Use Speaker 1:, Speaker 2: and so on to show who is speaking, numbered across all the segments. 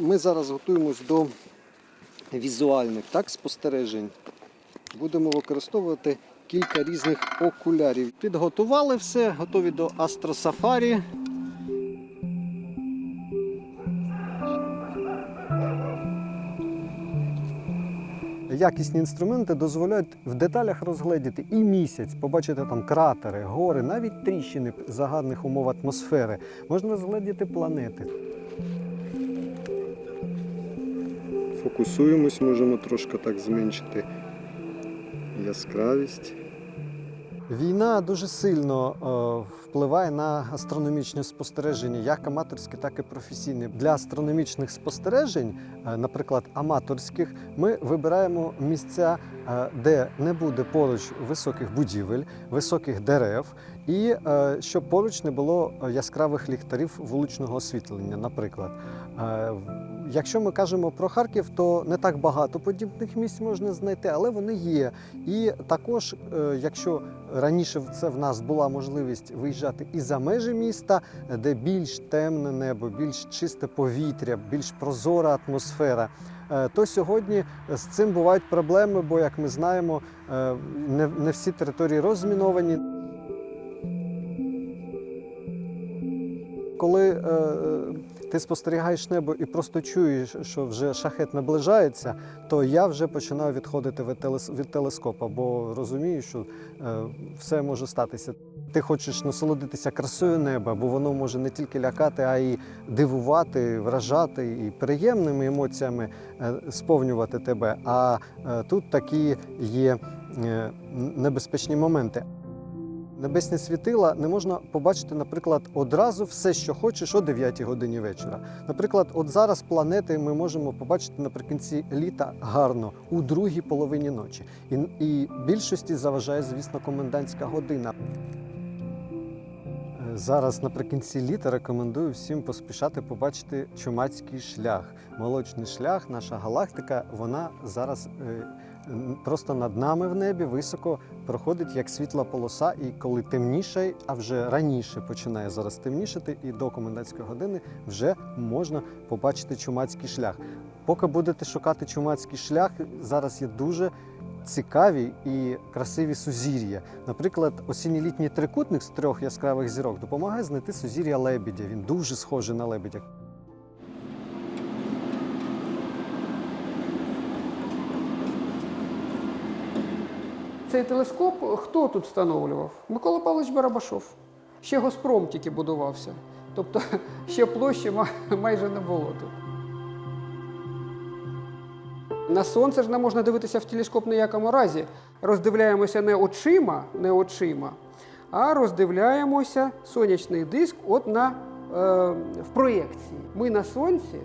Speaker 1: Ми зараз готуємось до візуальних так, спостережень. Будемо використовувати кілька різних окулярів. Підготували все, готові до астросафарі. Якісні інструменти дозволяють в деталях розгледіти і місяць, побачити там кратери, гори, навіть тріщини в загальних умов атмосфери. Можна розгледіти планети. Фокусуємось, можемо трошки так зменшити яскравість. Війна дуже сильно е, впливає на астрономічні спостереження, як аматорські, так і професійні. Для астрономічних спостережень, е, наприклад, аматорських, ми вибираємо місця, е, де не буде поруч високих будівель, високих дерев, і щоб поруч не було яскравих ліхтарів вуличного освітлення, наприклад. Якщо ми кажемо про Харків, то не так багато подібних місць можна знайти, але вони є. І також, е, якщо раніше це в нас була можливість виїжджати і за межі міста, де більш темне небо, більш чисте повітря, більш прозора атмосфера. е, То сьогодні з цим бувають проблеми, бо, як ми знаємо, е, не, всі території розміновані. Коли ти спостерігаєш небо і просто чуєш, що вже шахет наближається, то я вже починаю відходити від, телес- телескопа, бо розумію, що е, все може статися. Ти хочеш насолодитися красою неба, бо воно може не тільки лякати, а й дивувати, вражати і приємними емоціями е, сповнювати тебе. А е, тут такі є небезпечні моменти. Небесні світила не можна побачити, наприклад, одразу все, що хочеш, о 9 годині вечора. Наприклад, от зараз планети ми можемо побачити наприкінці літа гарно у другій половині ночі. І, і більшості заважає, звісно, комендантська година. Зараз наприкінці літа рекомендую всім поспішати побачити чумацький шлях. Молочний шлях, наша галактика, вона зараз е, просто над нами в небі високо проходить як світла полоса, і коли темніше, а вже раніше починає зараз темнішати, і до комендантської години вже можна побачити чумацький шлях. Поки будете шукати чумацький шлях, зараз є дуже цікаві і красиві сузір'я. Наприклад, осінньо-літній трикутник з трьох яскравих зірок допомагає знайти сузір'я лебедя. Він дуже схожий на лебедя.
Speaker 2: Цей телескоп хто тут встановлював? Микола Павлович Барабашов. Ще Госпром тільки будувався. Тобто ще площі майже не було тут. На сонце ж не можна дивитися в телескоп ні якому разі. Роздивляємося не очима, не очима, а роздивляємося сонячний диск от на, е, в проєкції. Ми на сонці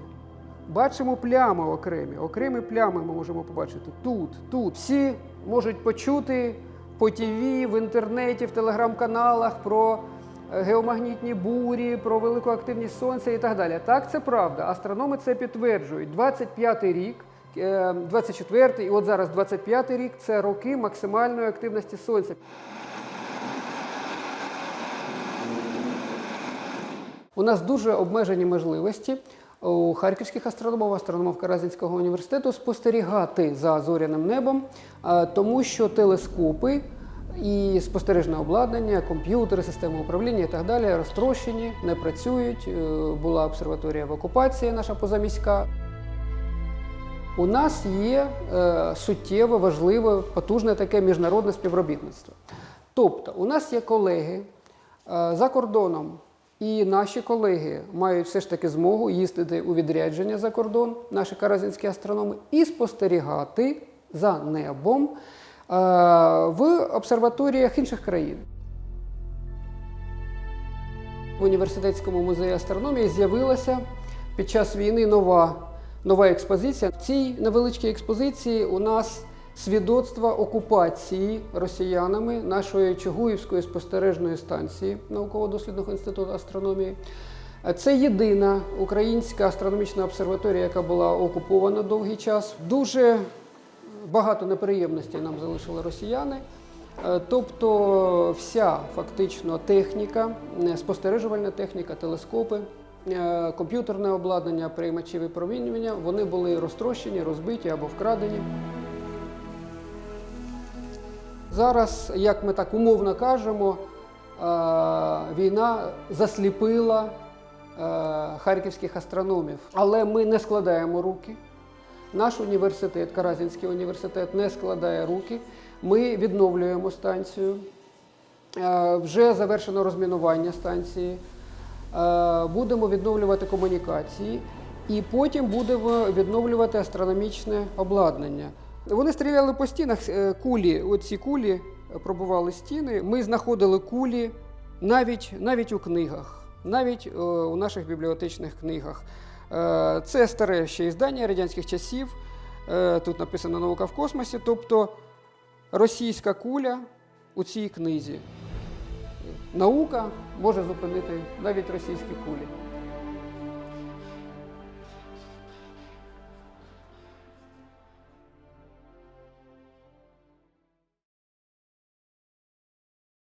Speaker 2: бачимо плями окремі. Окремі плями ми можемо побачити тут, тут. Всі можуть почути по ТВ, в інтернеті, в телеграм-каналах про е, геомагнітні бурі, про велику активність сонця і так далі. Так, це правда. Астрономи це підтверджують. 25-й рік, е, 24-й і от зараз 25-й рік це роки максимальної активності сонця. У нас дуже обмежені можливості у харківських астрономів, астрономів Каразінського університету спостерігати за зоряним небом, тому що телескопи і спостережне обладнання, комп'ютери, системи управління і так далі розтрощені, не працюють. Е, Була обсерваторія в окупації, наша позаміська. У нас є е, суттєве, важливе, потужне таке міжнародне співробітництво. Тобто, у нас є колеги е, за кордоном, і наші колеги мають все ж таки змогу їздити у відрядження за кордон, наші каразинські астрономи, і спостерігати за небом е, в обсерваторіях інших країн. В університетському музеї астрономії з'явилася під час війни нова, нова експозиція. В цій невеличкій експозиції у нас свідоцтва окупації росіянами нашої Чугуївської спостережної станції науково-дослідного інституту астрономії. Це єдина українська астрономічна обсерваторія, яка була окупована довгий час. Дуже багато неприємностей нам залишили росіяни. Е, Тобто вся фактично техніка, е, спостережувальна техніка, телескопи комп'ютерне обладнання, приймачі випромінювання, вони були розтрощені, розбиті або вкрадені. Зараз, як ми так умовно кажемо, е, війна засліпила е, харківських астрономів. Але ми не складаємо руки. Наш університет, Каразінський університет, не складає руки. Ми відновлюємо станцію. Е, Вже завершено розмінування станції. Е, Будемо відновлювати комунікації і потім будемо відновлювати астрономічне обладнання. Вони стріляли по стінах е, кулі. Оці кулі пробували стіни. Ми знаходили кулі навіть, навіть у книгах, навіть е, у наших бібліотечних книгах. Е, Це старе ще іздання радянських часів. Е, Тут написано наука в космосі, тобто російська куля у цій книзі. Наука може зупинити навіть російські кулі.